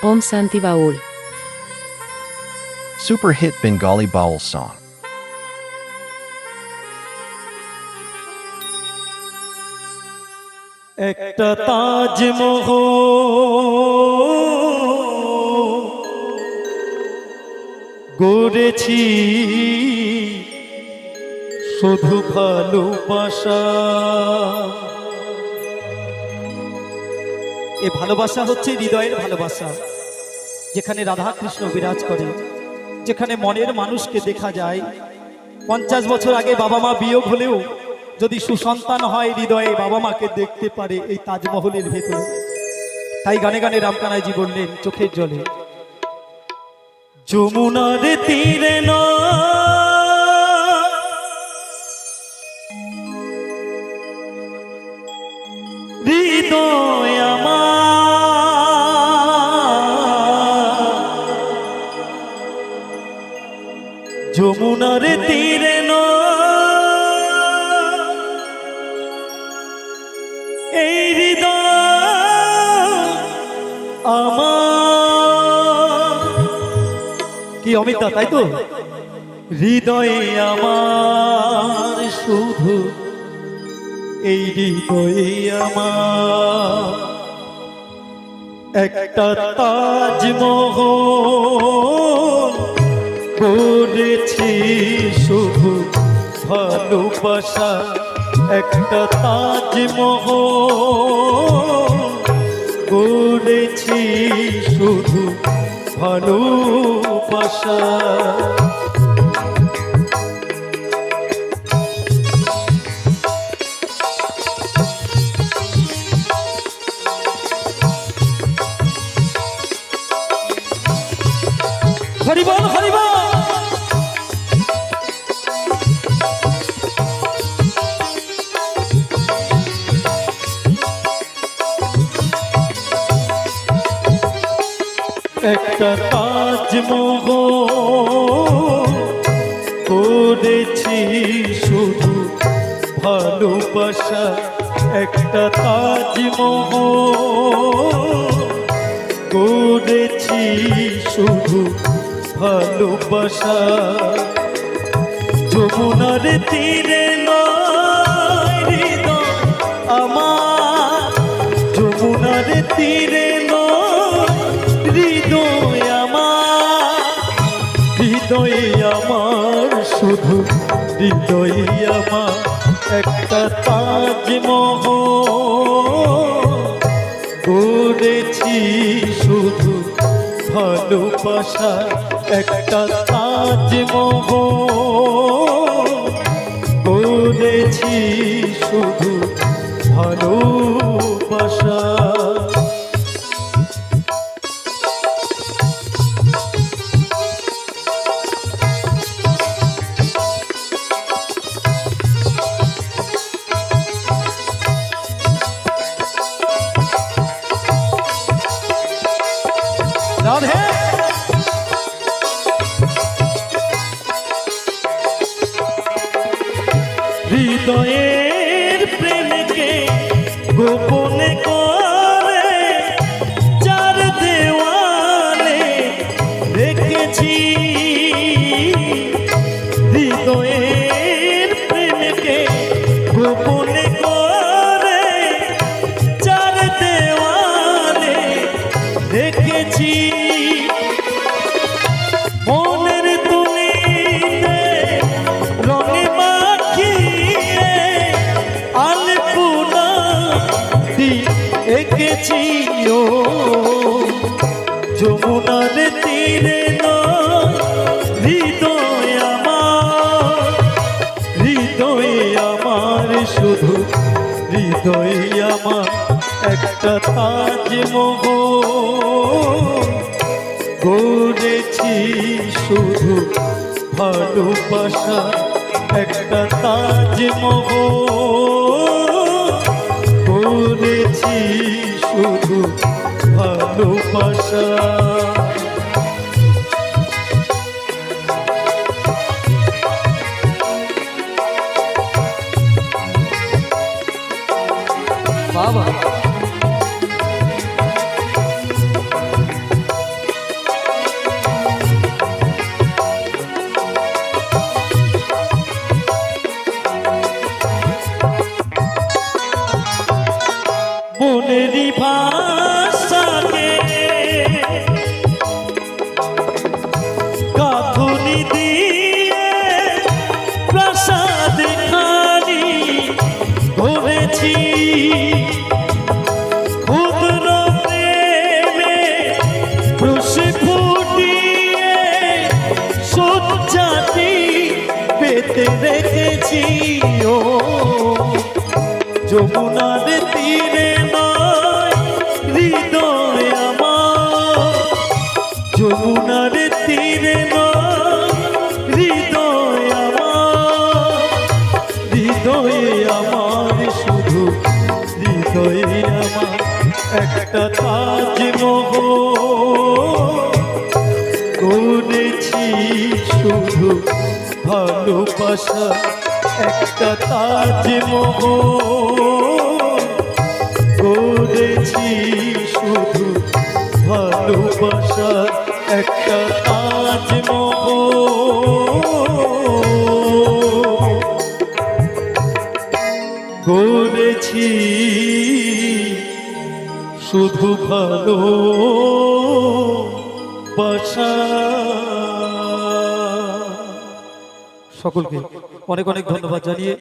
Om Santi Baul. Super hit Bengali Baul song. একটা তাজমহল গড়েছি শুধু ভালোবাসা এ ভালোবাসা হচ্ছে হৃদয়ের ভালোবাসা। যেখানে রাধা কৃষ্ণ বিরাজ করে, যেখানে মনের মানুষকে দেখা যায়। পঞ্চাশ বছর আগে বাবা মা বিয়োগ হলেও যদি সুসন্তান হয় হৃদয়ে, বাবা মাকে দেখতে পারে এই তাজমহলের ভেতরে। তাই গানে গানে রামকানাইজি বললেন, চোখের জলে যমুনার তীরে না যমুনার তীরে না এই হৃদয় আমার। কি অমিত তাই তো? হৃদয়ে আমার শুধু এই হৃদয়ে আমার। একটা তাজমহল করেছি শুধু ভালোবাসা একটা তাজমহল করেছি শুধু ভালোবাসা। হরিবল হরিবল! একটা তাজমহল করেছি শুধু ভালোবাসা। একটা তাজমহল করেছি শুধু ভালোবাসা। যমুনার তীরে আমার। যমুনার তীরে হৃদয়ে আমার একটা তাজমহ করেছি শুধু ভালোবাসা একটা তাজমহল রাধে হৃদয়ের যমুনার তীরে নয়, হৃদয় আমার হৃদয় আমার শুধু, হৃদয় আমার একটা তাজমহল। গড়েছি শুধু ভালোবাসা একটা তাজমহল। গড়েছি শুধু ভালোবাসা। মনেরই ভাষাকে কাঁথুনি দিয়ে প্রসাদ খানি ধরেছি। ক্ষুদ্র প্রেমে পেতে রেখেছি। ও যমুনার তীরে একটা শুধু ভালোবাসা একটা তাজমহল করেছি শুধু ভালোবাসা একটা শুধু ভালো সকলকে অনেক অনেক ধন্যবাদ জানিয়ে